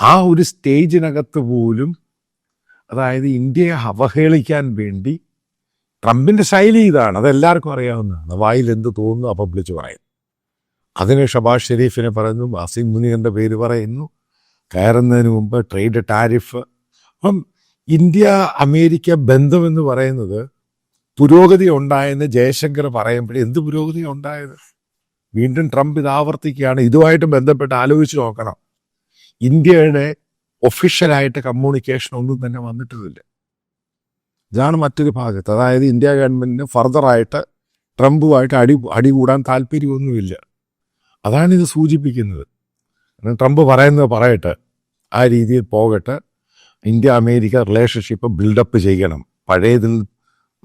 ആ ഒരു സ്റ്റേജിനകത്ത് പോലും അതായത് ഇന്ത്യയെ അവഹേളിക്കാൻ വേണ്ടി ട്രംപിന്റെ ശൈലി ഇതാണ്. അതെല്ലാവർക്കും അറിയാവുന്നതാണ് വായിൽ എന്ത് തോന്നുന്നു അപ്പം വിളിച്ച് പറയും അതിന് ഷബാഷ് ഷെരീഫിനെ പറയുന്നു വാസിം മുനീറിന്റെ പേര് പറയുന്നു. കയറുന്നതിന് മുമ്പ് ട്രേഡ് ടാരിഫ്. അപ്പം ഇന്ത്യ അമേരിക്ക ബന്ധമെന്ന് പറയുന്നത് പുരോഗതി ഉണ്ടായെന്ന് ജയശങ്കർ പറയുമ്പോൾ എന്ത് പുരോഗതി ഉണ്ടായത്? വീണ്ടും ട്രംപ് ഇത് ആവർത്തിക്കുകയാണ്. ഇതുമായിട്ട് ബന്ധപ്പെട്ട് ആലോചിച്ച് നോക്കണം. ഇന്ത്യയുടെ ഒഫീഷ്യലായിട്ട് കമ്മ്യൂണിക്കേഷൻ ഒന്നും തന്നെ വന്നിട്ടില്ല ഇതാണ് മറ്റൊരു ഭാഗത്ത്. അതായത് ഇന്ത്യ ഗവൺമെന്റിന് ഫർദറായിട്ട് ട്രംപുമായിട്ട് അടി അടി കൂടാൻ താല്പര്യമൊന്നുമില്ല. അതാണ് ഇത് സൂചിപ്പിക്കുന്നത്. ട്രംപ് പറയുന്നത് പറയട്ടെ. ആ രീതിയിൽ പോകട്ടെ. ഇന്ത്യ അമേരിക്ക റിലേഷൻഷിപ്പ് ബിൽഡപ്പ് ചെയ്യണം. പഴയതിൽ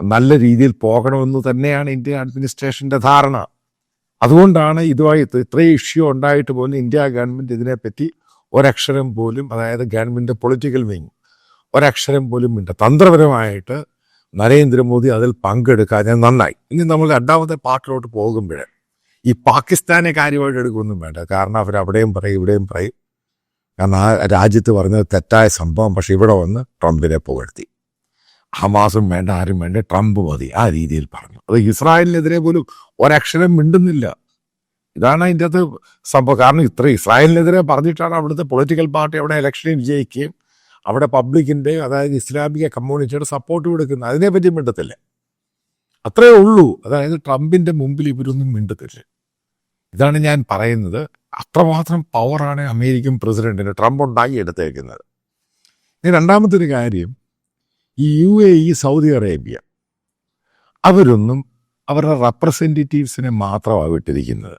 നല്ല രീതിയിൽ പോകണമെന്ന് തന്നെയാണ് ഇന്ത്യൻ അഡ്മിനിസ്ട്രേഷന്റെ ധാരണ. അതുകൊണ്ടാണ് ഇതുമായി ഇത്ര- ഇത്രയും ഇഷ്യൂ ഉണ്ടായിട്ട് പോലും ഇന്ത്യ ഗവൺമെന്റ് ഇതിനെപ്പറ്റി ഒരക്ഷരം പോലും അതായത് ഗവൺമെന്റ് പൊളിറ്റിക്കൽ വിങ് ഒരക്ഷരം പോലും ഇല്ല തന്ത്രപരമായിട്ട് നരേന്ദ്രമോദി അതിൽ പങ്കെടുക്കാതെ നന്നായി. ഇനി നമ്മൾ രണ്ടാമത്തെ പാർട്ടിലോട്ട് പോകുമ്പോൾ ഈ പാകിസ്ഥാനെ കാര്യമായിട്ട് എടുക്കൊന്നും വേണ്ട. കാരണം അവർ അവിടെയും പറയും ഇവിടെയും പറയും. കാരണം ആ രാജ്യത്ത് പറഞ്ഞത് തെറ്റായ സംഭവം. പക്ഷെ ഇവിടെ വന്ന് ട്രംപിനെ പുകഴ്ത്തി. ഹമാസും വേണ്ട ആരും വേണ്ട ട്രംപ് മതി ആ രീതിയിൽ പറഞ്ഞു. അത് ഇസ്രായേലിനെതിരെ പോലും ഒരക്ഷരം മിണ്ടുന്നില്ല. ഇതാണ് അതിന്റെ അകത്ത് സംഭവം. കാരണം ഇത്ര ഇസ്രായേലിനെതിരെ പറഞ്ഞിട്ടാണ് അവിടുത്തെ പൊളിറ്റിക്കൽ പാർട്ടി അവിടെ ഇലക്ഷനിൽ വിജയിക്കുകയും അവിടെ പബ്ലിക്കിന്റെ അതായത് ഇസ്ലാമിക കമ്മ്യൂണിറ്റിയുടെ സപ്പോർട്ട് കൊടുക്കുന്നത് അതിനെപ്പറ്റി മിണ്ടത്തില്ല. അത്രേ ഉള്ളൂ. അതായത് ട്രംപിന്റെ മുമ്പിൽ ഇവരൊന്നും മിണ്ടത്തില്ല. ഇതാണ് ഞാൻ പറയുന്നത്. അത്രമാത്രം പവറാണ് അമേരിക്കൻ പ്രസിഡന്റിന് ട്രംപ് ഉണ്ടാക്കി എടുത്തേക്കുന്നത്. ഇനി രണ്ടാമത്തെ ഒരു കാര്യം ഈ U A E Saudi Arabia അവരൊന്നും അവരുടെ റെപ്രസെന്റേറ്റീവ്സിനെ മാത്രമാണ് വിട്ടിരിക്കുന്നത്.